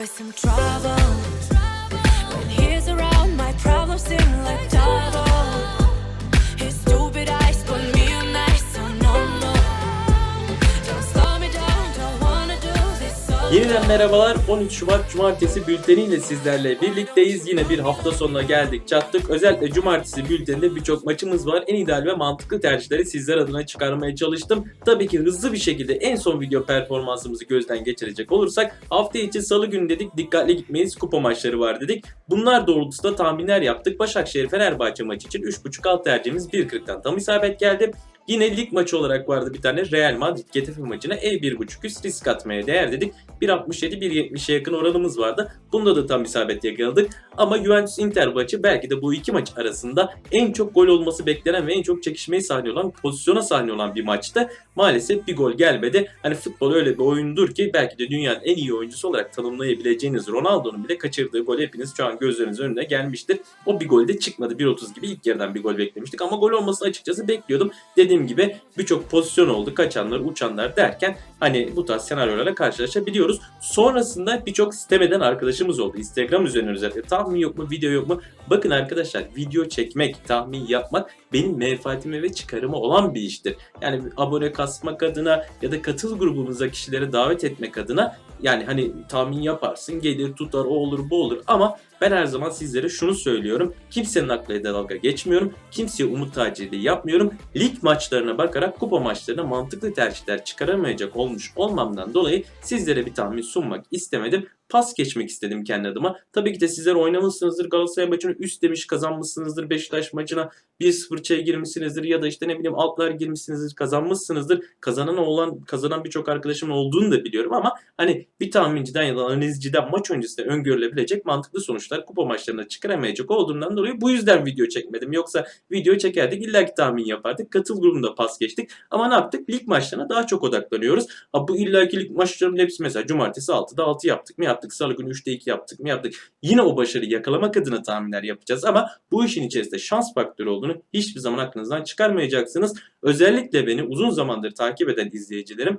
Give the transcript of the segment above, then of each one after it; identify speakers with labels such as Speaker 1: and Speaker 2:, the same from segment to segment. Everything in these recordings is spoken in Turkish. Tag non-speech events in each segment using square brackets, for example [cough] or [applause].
Speaker 1: With some trouble.
Speaker 2: Merhabalar. 13 Şubat Cumartesi bülteniyle sizlerle birlikteyiz. Yine bir hafta sonuna geldik çattık. Özellikle Cumartesi bülteninde birçok maçımız var. En ideal ve mantıklı tercihleri sizler adına çıkarmaya çalıştım. Tabii ki hızlı bir şekilde en son video performansımızı gözden geçirecek olursak hafta içi salı günü dedik dikkatli gitmeyiz kupa maçları var dedik. Bunlar doğrultusunda tahminler yaptık. Başakşehir Fenerbahçe maçı için 3.5 alt tercihimiz 1.40'tan tam isabet geldi. Yine lig maçı olarak vardı bir tane Real Madrid Getafe maçına ev 1.5 üst risk atmaya değer dedik. 1.67-1.70'e yakın oranımız vardı. Bunda da tam isabet yakaladık. Ama Juventus Inter maçı belki de bu iki maç arasında en çok gol olması beklenen ve en çok çekişmeyi sahne olan, pozisyona sahne olan bir maçtı. Maalesef bir gol gelmedi. Hani futbol öyle bir oyundur ki belki de dünyanın en iyi oyuncusu olarak tanımlayabileceğiniz Ronaldo'nun bile kaçırdığı gol hepiniz şu an gözlerinizin önüne gelmiştir. O bir gol de çıkmadı. 1.30 gibi ilk yarıdan bir gol beklemiştik ama gol olmasını açıkçası bekliyordum. Dediğim gibi birçok pozisyon oldu. Kaçanlar, uçanlar derken hani bu tarz senaryolarla karşılaşabiliyoruz. Sonrasında birçok sitemeden arkadaşımız oldu. Instagram üzerinden özellikle tahmin yok mu, video yok mu? Bakın arkadaşlar video çekmek, tahmin yapmak benim menfaatime ve çıkarıma olan bir iştir. Yani abone kasmak adına ya da katıl grubumuza kişileri davet etmek adına yani hani tahmin yaparsın, gelir tutar, o olur bu olur ama ben her zaman sizlere şunu söylüyorum. Kimsenin aklıyla dalga geçmiyorum. Kimseye umut tacidi yapmıyorum. Lig maçlarına bakarak kupa maçlarına mantıklı tercihler çıkaramayacak olmuş olmamdan dolayı sizlere bir tahmin sunmak istemedim. Pas geçmek istedim kendi adıma. Tabii ki de sizler oynamışsınızdır. Galatasaray maçını üst demiş kazanmışsınızdır. Beşiktaş maçına 1-0 çaya girmişsinizdir ya da işte ne bileyim altlar girmişsinizdir, kazanmışsınızdır. Kazanan olan kazanan birçok arkadaşımın olduğunu da biliyorum ama hani bir tahminciden ya da analizciden maç öncesinde öngörülebilecek mantıklı sonuçlar kupa maçlarına çıkaramayacak olduğundan dolayı bu yüzden video çekmedim. Yoksa video çekerdik illaki tahmin yapardık. Katıl grubunda pas geçtik. Ama ne yaptık? Lig maçlarına daha çok odaklanıyoruz. Ha, bu illaki lig maçlarının hepsi mesela cumartesi 6'da 6 yaptık mı yaptık. Salı günü 3'te 2 yaptık mı yaptık. Yine o başarıyı yakalamak adına tahminler yapacağız ama bu işin içerisinde şans faktörü olduğunu hiçbir zaman aklınızdan çıkarmayacaksınız. Özellikle beni uzun zamandır takip eden izleyicilerim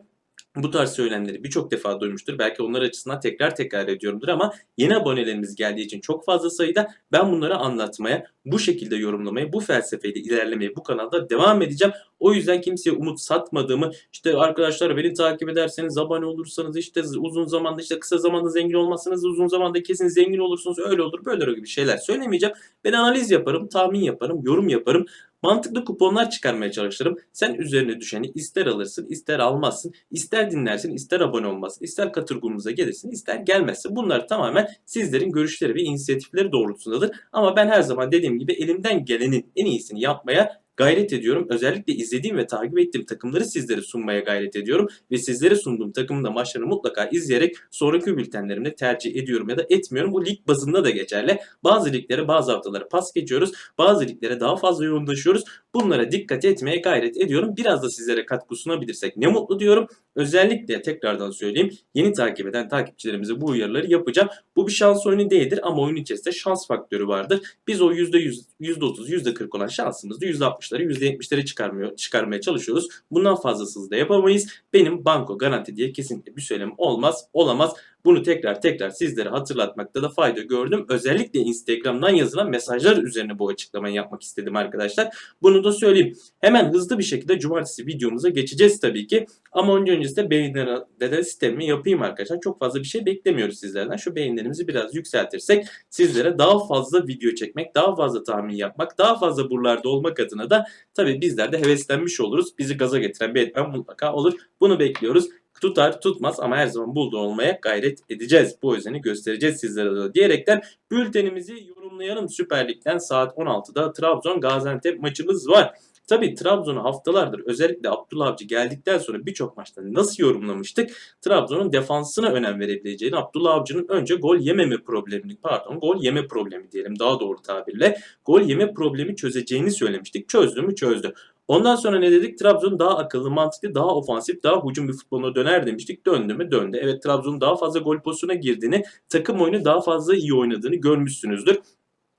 Speaker 2: bu tarz söylemleri birçok defa duymuştur. Belki onlar açısından tekrar tekrar ediyorumdur ama yeni abonelerimiz geldiği için çok fazla sayıda ben bunları anlatmaya, bu şekilde yorumlamaya, bu felsefeyle ilerlemeye bu kanalda devam edeceğim. O yüzden kimseye umut satmadığımı, işte arkadaşlar beni takip ederseniz, abone olursanız, işte uzun zamanda, işte kısa zamanda zengin olmazsanız uzun zamanda kesin zengin olursunuz, öyle olur, böyle olur gibi şeyler söylemeyeceğim. Ben analiz yaparım, tahmin yaparım, yorum yaparım. Mantıklı kuponlar çıkarmaya çalışırım. Sen üzerine düşeni ister alırsın, ister almazsın, ister dinlersin, ister abone olmazsın, ister katır grubumuza gelirsin, ister gelmezsin. Bunlar tamamen sizlerin görüşleri ve inisiyatifleri doğrultusundadır. Ama ben her zaman dediğim gibi elimden gelenin en iyisini yapmaya gayret ediyorum. Özellikle izlediğim ve takip ettiğim takımları sizlere sunmaya gayret ediyorum. Ve sizlere sunduğum takımda maçlarını mutlaka izleyerek sonraki bültenlerimde tercih ediyorum ya da etmiyorum. Bu lig bazında da geçerli. Bazı liglere bazı haftaları pas geçiyoruz. Bazı liglere daha fazla yoğunlaşıyoruz. Bunlara dikkat etmeye gayret ediyorum. Biraz da sizlere katkı sunabilirsek ne mutlu diyorum. Özellikle tekrardan söyleyeyim. Yeni takip eden takipçilerimize bu uyarıları yapacağım. Bu bir şans oyunu değildir ama oyun içerisinde şans faktörü vardır. Biz o %100, %30, %40 olan şansımızı %60 artışları %70'lere çıkarmıyor, çıkarmaya çalışıyoruz. Bundan fazlasını da yapamayız. Benim banko garanti diye kesinlikle bir söylem olmaz, olamaz. Bunu tekrar tekrar sizlere hatırlatmakta da fayda gördüm. Özellikle Instagram'dan yazılan mesajlar üzerine bu açıklamayı yapmak istedim arkadaşlar. Bunu da söyleyeyim. Hemen hızlı bir şekilde cumartesi videomuza geçeceğiz tabii ki. Ama önce öncesinde beğenilere de sistemi yapayım arkadaşlar. Çok fazla bir şey beklemiyoruz sizlerden. Şu beğenilerimizi biraz yükseltirsek sizlere daha fazla video çekmek, daha fazla tahmin yapmak, daha fazla buralarda olmak adına da tabii bizler de heveslenmiş oluruz. Bizi gaza getiren bir etmen mutlaka olur. Bunu bekliyoruz. Tutar tutmaz ama her zaman buldu olmaya gayret edeceğiz. Bu özeni göstereceğiz sizlere de diyerekten bültenimizi yorumlayalım. Süper Lig'den saat 16'da Trabzon Gaziantep maçımız var. Tabii Trabzon'u haftalardır özellikle Abdullah Avcı geldikten sonra birçok maçta nasıl yorumlamıştık? Trabzon'un defansına önem verebileceğini, Abdullah Avcı'nın önce gol yememe problemini, pardon gol yeme problemi diyelim daha doğru tabirle, gol yeme problemi çözeceğini söylemiştik. Çözdü mü çözdü. Ondan sonra ne dedik? Trabzon daha akıllı, mantıklı, daha ofansif, daha hücum bir futboluna döner demiştik. Döndü mü? Döndü. Evet Trabzon'un daha fazla gol pozisyona girdiğini, takım oyunu daha fazla iyi oynadığını görmüşsünüzdür.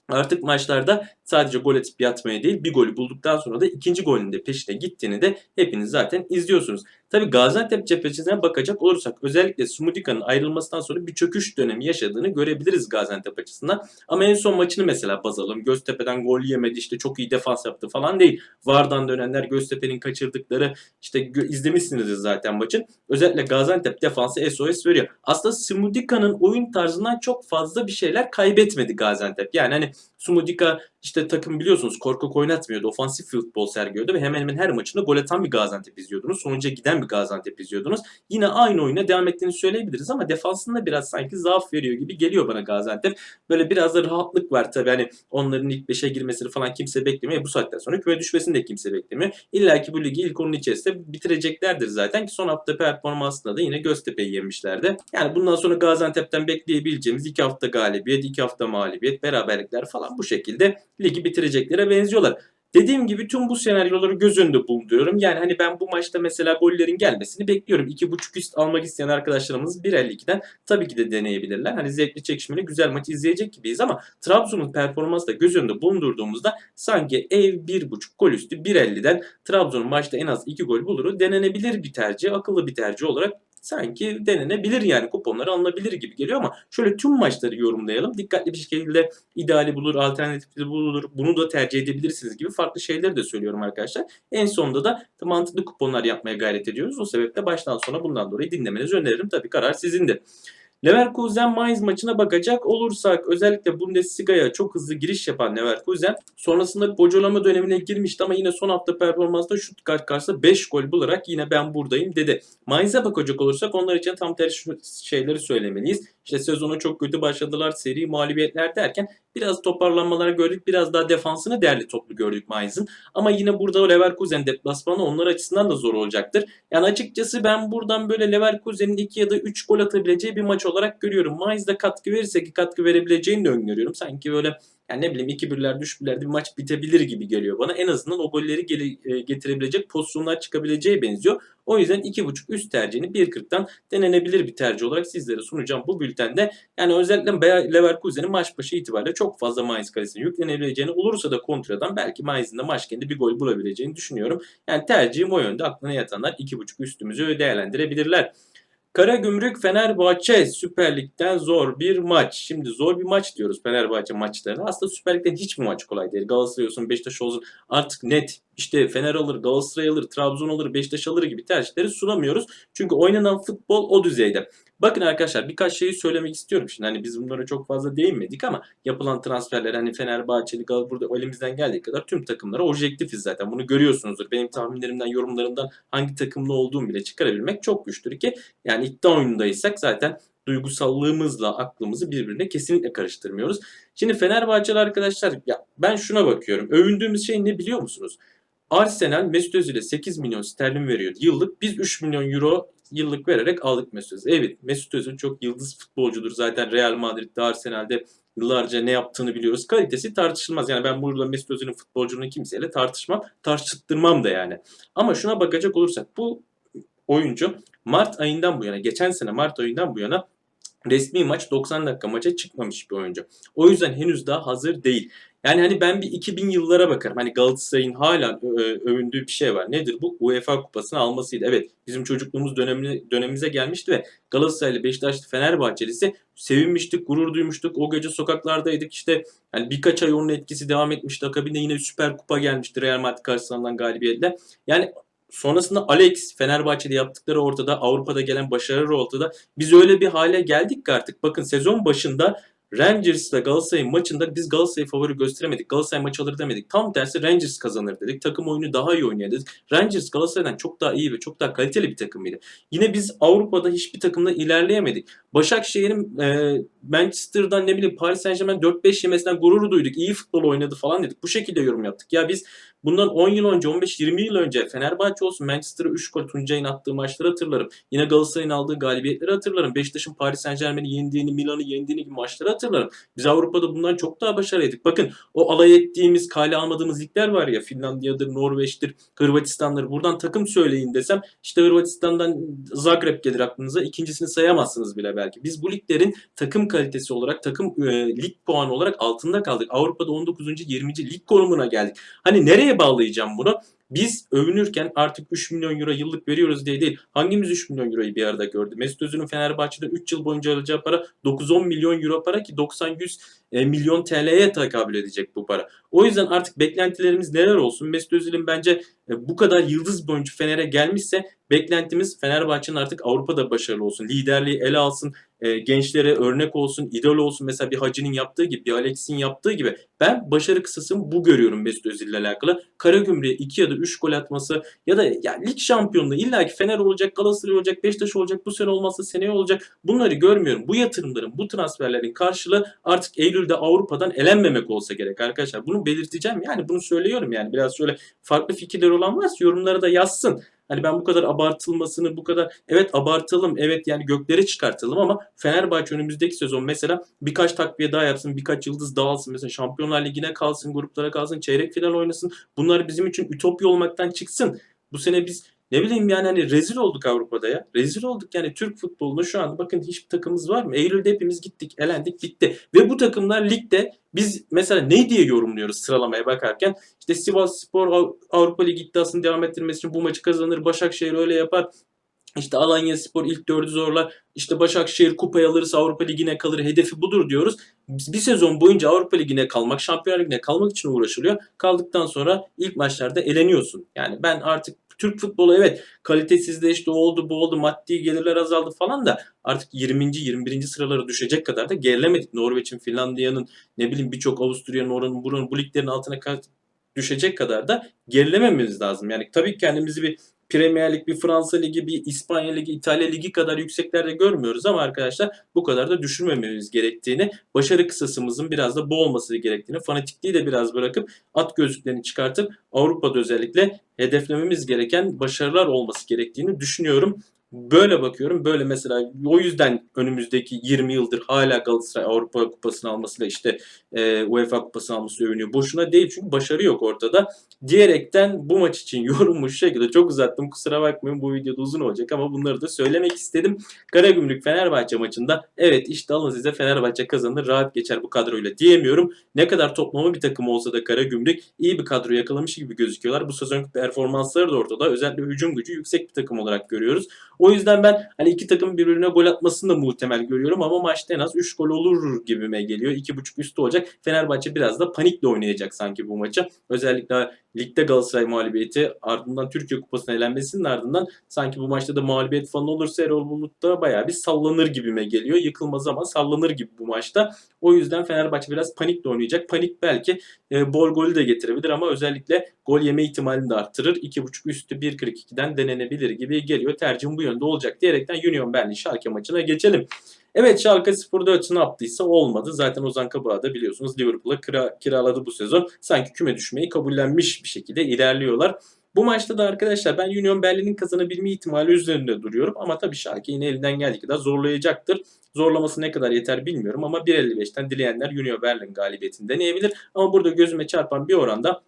Speaker 2: Artık maçlarda sadece gol atıp yatmaya değil bir golü bulduktan sonra da ikinci golün de peşine gittiğini de hepiniz zaten izliyorsunuz. Tabi Gaziantep cephesine bakacak olursak özellikle Sumudika'nın ayrılmasından sonra bir çöküş dönemi yaşadığını görebiliriz Gaziantep açısından. Ama en son maçını mesela baz alalım. Göztepe'den gol yemedi işte çok iyi defans yaptı falan değil. Vardan dönenler Göztepe'nin kaçırdıkları işte izlemişsinizdir zaten maçın. Özellikle Gaziantep defansı SOS veriyor. Aslında Sumudika'nın oyun tarzından çok fazla bir şeyler kaybetmedi Gaziantep. Yani hani Sumudika işte takım biliyorsunuz korkak oynatmıyordu. Ofansif futbol sergiliyordu ve hemen hemen her maçında gol atan bir Gaziantep izliyordunuz. Sonuca giden bir Gaziantep izliyordunuz. Yine aynı oyuna devam ettiğini söyleyebiliriz ama defansında biraz sanki zaaf veriyor gibi geliyor bana Gaziantep. Böyle biraz da rahatlık var tabii hani onların ilk 5'e girmesini falan kimse beklemiyor. Bu saatten sonra küme düşmesini de kimse beklemiyor. İlla ki bu ligi ilk onun içerisinde bitireceklerdir zaten ki son hafta performansında da yine Göztepe'yi yemişlerdi. Yani bundan sonra Gaziantep'ten bekleyebileceğimiz 2 hafta galibiyet, 2 hafta mağlubiyet, beraberlikler falan bu şekilde ligi bitireceklere benziyorlar. Dediğim gibi tüm bu senaryoları göz önünde bulunduruyorum. Yani hani ben bu maçta mesela gollerin gelmesini bekliyorum. 2.5 üst almak isteyen arkadaşlarımız 1.52'den tabii ki de deneyebilirler. Hani zevkli çekişmeli güzel maç izleyecek gibiyiz ama Trabzon'un performansı da göz önünde bulundurduğumuzda sanki ev 1.5 gol üstü 1.50'den Trabzon'un maçta en az 2 gol buluru denenebilir bir tercih, akıllı bir tercih olarak sanki denenebilir yani kuponları alınabilir gibi geliyor ama şöyle tüm maçları yorumlayalım. Dikkatli bir şekilde ideali bulur, alternatifi bulur, bunu da tercih edebilirsiniz gibi farklı şeyleri de söylüyorum arkadaşlar. En sonunda da mantıklı kuponlar yapmaya gayret ediyoruz. O sebeple baştan sona bundan dolayı dinlemenizi öneririm. Tabii karar sizindir. Leverkusen Mainz maçına bakacak olursak özellikle Bundesliga'ya çok hızlı giriş yapan Leverkusen sonrasında bocalama dönemine girmişti ama yine son hafta performansında Stuttgart karşısında 5 gol bularak yine ben buradayım dedi. Mainz'e bakacak olursak onlar için tam tersi şeyleri söylemeliyiz. İşte sezona çok kötü başladılar, seri mağlubiyetler derken biraz toparlanmalar gördük. Biraz daha defansını değerli toplu gördük Mainz'ın. Ama yine burada Leverkusen deplasmanı onlar açısından da zor olacaktır. Yani açıkçası ben buradan böyle Leverkusen'in 2 ya da 3 gol atabileceği bir maç olarak görüyorum. Mainz da katkı verirse ki katkı verebileceğini de öngörüyorum. Sanki böyle yani ne bileyim 2-1'ler, 3-1'lerde bir maç bitebilir gibi geliyor bana. En azından o golleri e, getirebilecek pozisyonlar çıkabileceği benziyor. O yüzden 2.5 üst tercihini 1.40'tan denenebilir bir tercih olarak sizlere sunacağım bu bültende. Yani özellikle Bayer Leverkusen'in maç başı itibariyle çok fazla Mainz kalesine yüklenebileceğini olursa da kontradan belki Mainz'in de maç kendi bir gol bulabileceğini düşünüyorum. Yani tercihim o yönde aklına yatanlar 2.5 üstümüzü değerlendirebilirler. Karagümrük Fenerbahçe Süper Lig'den zor bir maç. Şimdi zor bir maç diyoruz Fenerbahçe maçlarına. Aslında Süper Lig'den hiçbir maç kolay değil. Galatasaray olsun, Beşiktaş olsun artık net işte Fener alır, Galatasaray alır, Trabzon alır, Beşiktaş alır gibi tercihleri sunamıyoruz. Çünkü oynanan futbol o düzeyde. Bakın arkadaşlar birkaç şeyi söylemek istiyorum. Şimdi hani biz bunlara çok fazla değinmedik ama yapılan transferler hani Fenerbahçeli, Gal burada elimizden geldiği kadar tüm takımlara objektifiz zaten. Bunu görüyorsunuzdur. Benim tahminlerimden, yorumlarımdan hangi takımlı olduğum bile çıkarabilmek çok güçtür ki yani iddia oyunundaysak zaten duygusallığımızla aklımızı birbirine kesinlikle karıştırmıyoruz. Şimdi Fenerbahçeli arkadaşlar ya ben şuna bakıyorum. Övündüğümüz şey ne biliyor musunuz? Arsenal Mesut Özil'e 8 milyon sterlin veriyordu yıllık. Biz 3 milyon euro yıllık vererek aldık Mesut Özil. Evet Mesut Özil çok yıldız futbolcudur. Zaten Real Madrid'de, Arsenal'de yıllarca ne yaptığını biliyoruz. Kalitesi tartışılmaz. Yani ben burada Mesut Özil'in futbolculuğunu kimseyle tartışmam. Tartıştırmam da yani. Ama şuna bakacak olursak bu oyuncu Mart ayından bu yana, geçen sene Mart ayından bu yana resmi maç 90 dakika maça çıkmamış bir oyuncu. O yüzden henüz daha hazır değil. Yani hani ben bir 2000 yıllara bakarım. Hani Galatasaray'ın hala övündüğü bir şey var. Nedir bu? UEFA kupasını almasıydı. Evet bizim çocukluğumuz dönemine, dönemimize gelmişti ve Galatasaraylı, Beşiktaşlı, Fenerbahçelisi sevinmiştik, gurur duymuştuk. O gece sokaklardaydık işte yani birkaç ay onun etkisi devam etmişti. Akabinde yine Süper Kupa gelmişti Real Madrid karşısından galibiyetle. Yani sonrasında Alex Fenerbahçe'de yaptıkları ortada, Avrupa'da gelen başarıları ortada. Biz öyle bir hale geldik ki artık. Bakın sezon başında Rangers ve Galatasaray maçında biz Galatasaray favori gösteremedik. Galatasaray maç alır demedik. Tam tersi Rangers kazanır dedik. Takım oyunu daha iyi oynuyor dedik. Rangers Galatasaray'dan çok daha iyi ve çok daha kaliteli bir takımıydı. Yine biz Avrupa'da hiçbir takımda ilerleyemedik. Başakşehir'in e, Manchester'dan ne bileyim Paris Saint Germain 4-5 yemesinden gurur duyduk. İyi futbol oynadı falan dedik. Bu şekilde yorum yaptık. Ya biz bundan 10 yıl önce, 15-20 yıl önce Fenerbahçe olsun Manchester'a 3 gol Tuncay'ın attığı maçları hatırlarım. Yine Galatasaray'ın aldığı galibiyetleri hatırlarım. Beşiktaş'ın Paris Saint Germain'i yendiğini, Milan'ı yendiğini gibi maçları hatırlarım. Biz Avrupa'da bundan çok daha başarılıydık. Bakın o alay ettiğimiz, kale almadığımız ligler var ya Finlandiya'dır, Norveç'tir, Hırvatistan'dır. Buradan takım söyleyin desem işte Hırvatistan'dan Zagreb gelir aklınıza. İkincisini sayamazsınız bile belki. Biz bu liglerin takım kalitesi olarak, takım e, lig puanı olarak altında kaldık. Avrupa'da 19. 20. lig konumuna geldik. Hani nereye bağlayacağım bunu? Biz övünürken artık 3 milyon euro yıllık veriyoruz diye değil. Hangimiz 3 milyon euroyu bir arada gördü? Mesut Özil'in Fenerbahçe'den 3 yıl boyunca alacağı para 9-10 milyon euro para ki 90-100 e, milyon TL'ye tekabül edecek bu para. O yüzden artık beklentilerimiz neler olsun? Mesut Özil'in bence e, bu kadar yıldız bir oyuncu Fener'e gelmişse beklentimiz Fenerbahçe'nin artık Avrupa'da başarılı olsun. Liderliği ele alsın, e, gençlere örnek olsun, idol olsun. Mesela bir Hacı'nın yaptığı gibi, bir Alex'in yaptığı gibi. Ben başarı kısasını bu görüyorum Mesut Özil ile alakalı. Karagümrük'e 2 ya da 3 gol atması ya da ya lig şampiyonluğu illa ki Fener olacak, Galatasaray olacak, Beşiktaş olacak, bu sene olmazsa seneye olacak. Bunları görmüyorum. Bu yatırımların, bu transferlerin karşılığı artık Eylül'de Avrupa'dan elenmemek olsa gerek arkadaşlar. Bunu belirteceğim yani bunu söylüyorum yani. Biraz şöyle farklı fikirler olan varsa yorumlara da yazsın. Hani ben bu kadar abartılmasını, bu kadar evet abartalım, evet yani göklere çıkartalım ama Fenerbahçe önümüzdeki sezon mesela birkaç takviye daha yapsın, birkaç yıldız daha alsın. Mesela Şampiyonlar Ligi'ne kalsın, gruplara kalsın, çeyrek final oynasın. Bunlar bizim için ütopya olmaktan çıksın. Bu sene biz ne bileyim yani hani rezil olduk Avrupa'da ya. Rezil olduk yani Türk futbolunda şu an bakın hiçbir takımımız var mı? Eylül'de hepimiz gittik, elendik, bitti. Ve bu takımlar ligde biz mesela ne diye yorumluyoruz sıralamaya bakarken? İşte Sivas Spor Av- Avrupa Ligi iddiasını devam ettirmesi için bu maçı kazanır. Başakşehir öyle yapar. İşte Alanya Spor ilk dördü zorlar. İşte Başakşehir kupayı alırsa Avrupa Ligi'ne kalır. Hedefi budur diyoruz. Bir sezon boyunca Avrupa Ligi'ne kalmak, Şampiyonlar Ligi'ne kalmak için uğraşılıyor. Kaldıktan sonra ilk maçlarda eleniyorsun. Yani ben artık Türk futbolu evet kalitesizleşti, o oldu, bu oldu, maddi gelirler azaldı falan da artık 20. 21. sıralara düşecek kadar da gerilemedik. Norveç'in, Finlandiya'nın, ne bileyim birçok Avusturya'nın, oranın, buranın bu liglerin altına düşecek kadar da gerilemememiz lazım. Yani tabii kendimizi bir Premier Lig, bir Fransa Ligi, bir İspanya Ligi, İtalya Ligi kadar yükseklerde görmüyoruz ama arkadaşlar bu kadar da düşürmememiz gerektiğini, başarı kısasımızın biraz da bu olması gerektiğini, fanatikliği de biraz bırakıp at gözlüklerini çıkartıp Avrupa'da özellikle hedeflememiz gereken başarılar olması gerektiğini düşünüyorum. Böyle bakıyorum. Böyle mesela o yüzden önümüzdeki 20 yıldır hala Galatasaray Avrupa Kupası'nı almasıyla işte e, UEFA Kupası'nı alması övünüyor. Boşuna değil çünkü başarı yok ortada. Diyerekten bu maç için [laughs] yorumu şu şekilde çok uzattım. Kusura bakmayın bu videoda uzun olacak ama bunları da söylemek istedim. Karagümrük Fenerbahçe maçında evet işte alın size Fenerbahçe kazanır rahat geçer bu kadroyla diyemiyorum. Ne kadar toplama bir takım olsa da Karagümrük iyi bir kadro yakalamış gibi gözüküyorlar. Bu sezonki performansları da ortada. Özellikle hücum gücü yüksek bir takım olarak görüyoruz. O yüzden ben hani iki takım birbirine gol atmasını da muhtemel görüyorum ama maçta en az 3 gol olur gibime geliyor. 2.5 üstü olacak. Fenerbahçe biraz da panikle oynayacak sanki bu maçı. Özellikle ligde Galatasaray mağlubiyeti ardından Türkiye Kupası'na elenmesinin ardından sanki bu maçta da mağlubiyet falan olursa Erol Bulut da bayağı bir sallanır gibime geliyor. Yıkılmaz ama sallanır gibi bu maçta. O yüzden Fenerbahçe biraz panikle oynayacak. Panik belki e, bol golü de getirebilir ama özellikle gol yeme ihtimalini de arttırır. 2.5 üstü 1.42'den denenebilir gibi geliyor. Tercihim bu yönde olacak diyerekten Union Berlin Schalke maçına geçelim. Evet Schalke 04 ne yaptıysa olmadı. Zaten Ozan Kabak da biliyorsunuz Liverpool'a kira, kiraladı bu sezon. Sanki küme düşmeyi kabullenmiş bir şekilde ilerliyorlar. Bu maçta da arkadaşlar ben Union Berlin'in kazanabilme ihtimali üzerinde duruyorum. Ama tabii Schalke yine elinden geldiği kadar zorlayacaktır. Zorlaması ne kadar yeter bilmiyorum ama 1.55'ten dileyenler Union Berlin galibiyetini deneyebilir. Ama burada gözüme çarpan bir oranda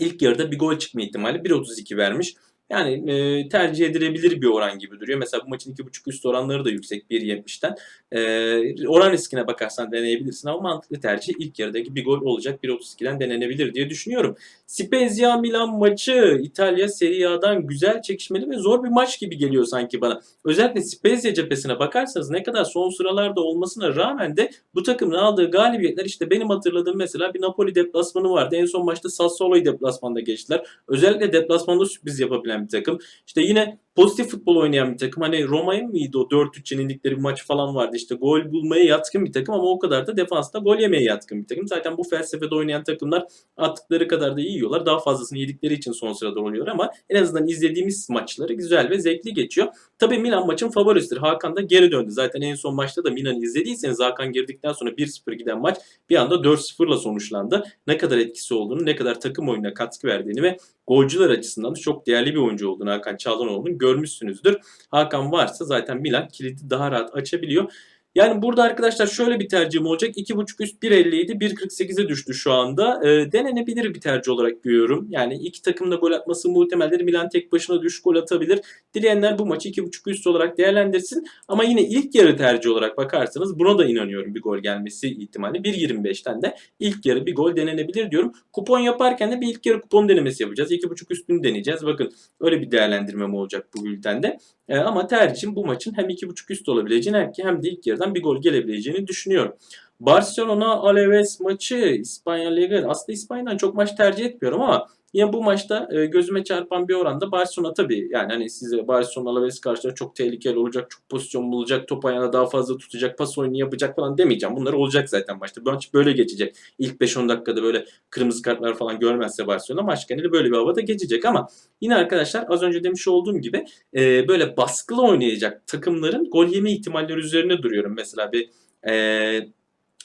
Speaker 2: ilk yarıda bir gol çıkma ihtimali 1.32 vermiş. Yani e, tercih edilebilir bir oran gibi duruyor. Mesela bu maçın 2.5 üst oranları da yüksek 1.70'ten. E, oran riskine bakarsan deneyebilirsin ama mantıklı tercih ilk yarıdaki bir gol olacak 1.32'den denenebilir diye düşünüyorum. Spezia Milan maçı İtalya Serie A'dan güzel çekişmeli ve zor bir maç gibi geliyor sanki bana. Özellikle Spezia cephesine bakarsanız ne kadar son sıralarda olmasına rağmen de bu takımın aldığı galibiyetler işte benim hatırladığım mesela bir Napoli deplasmanı vardı. En son maçta Sassuolo'yu deplasmanda geçtiler. Özellikle deplasmanda sürpriz yapabilen bir takım. İşte yine pozitif futbol oynayan bir takım. Hani Roma'ya mıydı o 4-3 yenildikleri bir maç falan vardı. İşte gol bulmaya yatkın bir takım ama o kadar da defansta gol yemeye yatkın bir takım. Zaten bu felsefede oynayan takımlar attıkları kadar da iyi yiyorlar. Daha fazlasını yedikleri için son sırada oluyor ama en azından izlediğimiz maçları güzel ve zevkli geçiyor. Tabii Milan maçın favorisidir. Hakan da geri döndü. Zaten en son maçta da Milan'ı izlediyseniz Hakan girdikten sonra 1-0 giden maç bir anda 4-0'la sonuçlandı. Ne kadar etkisi olduğunu, ne kadar takım oyununa katkı verdiğini ve golcüler açısından da çok değerli bir oyuncu olduğunu Hakan Çalhanoğlu'nun görmüşsünüzdür. Hakan varsa zaten Milan kilidi daha rahat açabiliyor. Yani burada arkadaşlar şöyle bir tercihim olacak. 2.5 üst 1.57 1.48'e düştü şu anda. Ee, denenebilir bir tercih olarak görüyorum. Yani iki takım da gol atması muhtemeldir. Milan tek başına düşük gol atabilir. Dileyenler bu maçı 2.5 üst olarak değerlendirsin. Ama yine ilk yarı tercih olarak bakarsanız buna da inanıyorum bir gol gelmesi ihtimali. 1.25'ten de ilk yarı bir gol denenebilir diyorum. Kupon yaparken de bir ilk yarı kupon denemesi yapacağız. 2.5 üstünü deneyeceğiz. Bakın öyle bir değerlendirmem olacak bu bültende. Ee, ama tercihim bu maçın hem 2.5 üst olabileceğini hem, de ilk yarıdan bir gol gelebileceğini düşünüyorum. Barcelona Alaves maçı İspanya Liga. Aslında İspanya'dan çok maç tercih etmiyorum ama yine bu maçta e, gözüme çarpan bir oranda Barcelona tabii yani hani size Barcelona Alaves karşısında çok tehlikeli olacak, çok pozisyon bulacak, top ayağına daha fazla tutacak, pas oyunu yapacak falan demeyeceğim. Bunlar olacak zaten maçta. Maç böyle geçecek. İlk 5-10 dakikada böyle kırmızı kartlar falan görmezse Barcelona maç geneli böyle bir havada geçecek ama yine arkadaşlar az önce demiş olduğum gibi e, böyle baskılı oynayacak takımların gol yeme ihtimalleri üzerine duruyorum. Mesela bir e,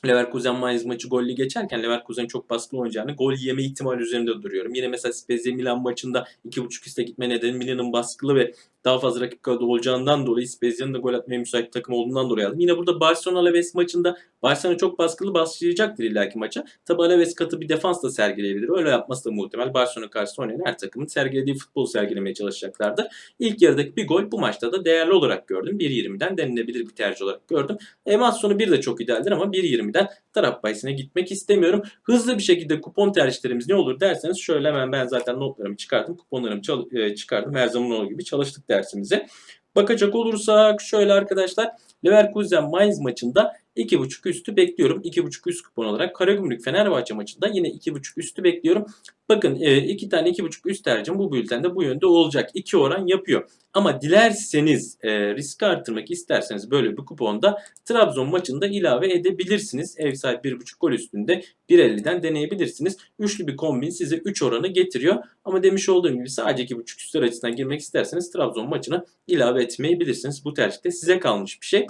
Speaker 2: Leverkusen Mainz maçı gollü geçerken Leverkusen çok baskılı oynayacağını gol yeme ihtimali üzerinde duruyorum. Yine mesela Spezia Milan maçında 2.5 üste gitme nedeni Milan'ın baskılı ve daha fazla rakip kadro olacağından dolayı Spezia'nın da gol atmaya müsait takım olduğundan dolayı aldım. Yine burada Barcelona Alaves maçında Barcelona çok baskılı başlayacaktır illaki maça. Tabi Alaves katı bir defans da sergileyebilir. Öyle yapması da muhtemel. Barcelona karşısında oynayan her takımın sergilediği futbol sergilemeye çalışacaklardır. İlk yarıdaki bir gol bu maçta da değerli olarak gördüm. 1.20'den denilebilir bir tercih olarak gördüm. E, maç sonu 1 de çok idealdir ama 1.20'den taraf bahisine gitmek istemiyorum. Hızlı bir şekilde kupon tercihlerimiz ne olur derseniz şöyle hemen ben zaten notlarımı çıkardım. Kuponlarımı e, çıkardım. Her zaman olduğu gibi çalıştık dersimize. Bakacak olursak şöyle arkadaşlar Leverkusen Mainz maçında 2.5 üstü bekliyorum. 2.5 üst kupon olarak Karagümrük Fenerbahçe maçında yine 2.5 üstü bekliyorum. Bakın e, iki tane 2.5 üst tercihim bu bültende bu yönde olacak. 2 oran yapıyor. Ama dilerseniz e, riski arttırmak isterseniz böyle bir kuponda Trabzon maçında ilave edebilirsiniz. Ev sahibi 1.5 gol üstünde 1.50'den deneyebilirsiniz. Üçlü bir kombin size 3 oranı getiriyor. Ama demiş olduğum gibi sadece 2.5 üstler açısından girmek isterseniz Trabzon maçına ilave etmeyebilirsiniz. Bu tercihte size kalmış bir şey.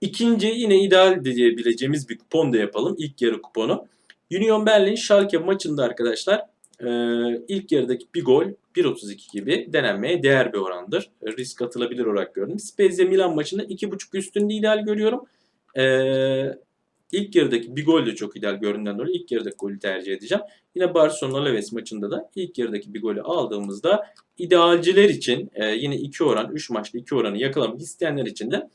Speaker 2: İkinci yine ideal diyebileceğimiz bir kupon da yapalım. İlk yarı kuponu. Union Berlin Schalke maçında arkadaşlar e, ilk yarıdaki bir gol 1.32 gibi denenmeye değer bir orandır. E, Risk atılabilir olarak gördüm. Spezia Milan maçında 2.5 üstünde ideal görüyorum. E, ilk yarıdaki bir gol de çok ideal göründüğünden dolayı ilk yarıdaki golü tercih edeceğim. Yine Barcelona Alaves maçında da ilk yarıdaki bir golü aldığımızda idealciler için e, yine 2 oran 3 maçta 2 oranı yakalamak isteyenler için de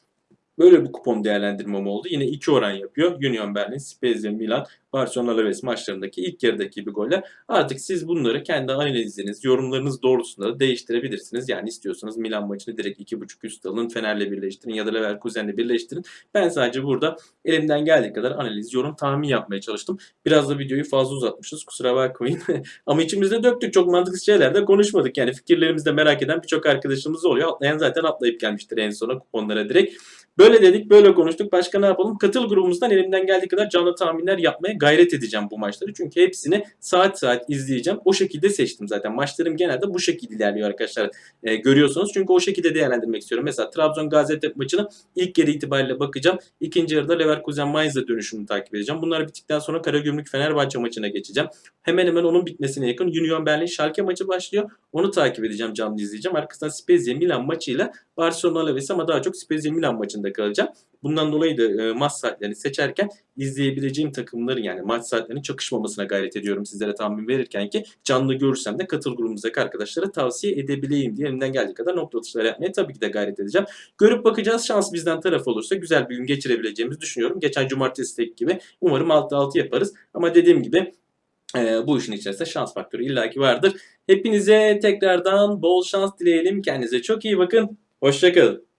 Speaker 2: Böyle bir kupon değerlendirmem oldu. Yine iki oran yapıyor. Union Berlin, Spezia, Milan, Barcelona Alaves maçlarındaki ilk yarıdaki bir goller. Artık siz bunları kendi analiziniz, yorumlarınız doğrultusunda da değiştirebilirsiniz. Yani istiyorsanız Milan maçını direkt 2.5 üst alın, Fener'le birleştirin ya da Leverkusen'le birleştirin. Ben sadece burada elimden geldiği kadar analiz, yorum, tahmin yapmaya çalıştım. Biraz da videoyu fazla uzatmışız. Kusura bakmayın. [laughs] Ama içimizde döktük. Çok mantıksız şeyler de konuşmadık. Yani fikirlerimizi de merak eden birçok arkadaşımız oluyor. Atlayan zaten atlayıp gelmiştir en sona kuponlara direkt. Böyle dedik, böyle konuştuk. Başka ne yapalım? Katıl grubumuzdan elimden geldiği kadar canlı tahminler yapmaya gayret edeceğim bu maçları. Çünkü hepsini saat saat izleyeceğim. O şekilde seçtim zaten. Maçlarım genelde bu şekilde ilerliyor arkadaşlar. Ee, görüyorsunuz. Çünkü o şekilde değerlendirmek istiyorum. Mesela Trabzon Gaziantep maçını ilk yarı itibariyle bakacağım. İkinci yarıda Leverkusen Mainz'la dönüşümünü takip edeceğim. Bunlar bittikten sonra Karagümrük Fenerbahçe maçına geçeceğim. Hemen hemen onun bitmesine yakın Union Berlin Schalke maçı başlıyor. Onu takip edeceğim, canlı izleyeceğim. Arkasından Spezia Milan maçıyla Barcelona Alaves ama daha çok Spezia Milan maçında kalacağım. Bundan dolayı da e, maç saatlerini seçerken izleyebileceğim takımların yani maç saatlerinin çakışmamasına gayret ediyorum sizlere tahmin verirken ki canlı görürsem de katıl grubumuzdaki arkadaşlara tavsiye edebileyim diye elimden geldiği kadar nokta atışları yapmaya tabii ki de gayret edeceğim. Görüp bakacağız. Şans bizden taraf olursa güzel bir gün geçirebileceğimizi düşünüyorum. Geçen cumartesi gibi umarım 6-6 yaparız. Ama dediğim gibi e, bu işin içerisinde şans faktörü illaki vardır. Hepinize tekrardan bol şans dileyelim. Kendinize çok iyi bakın. Hoşçakalın.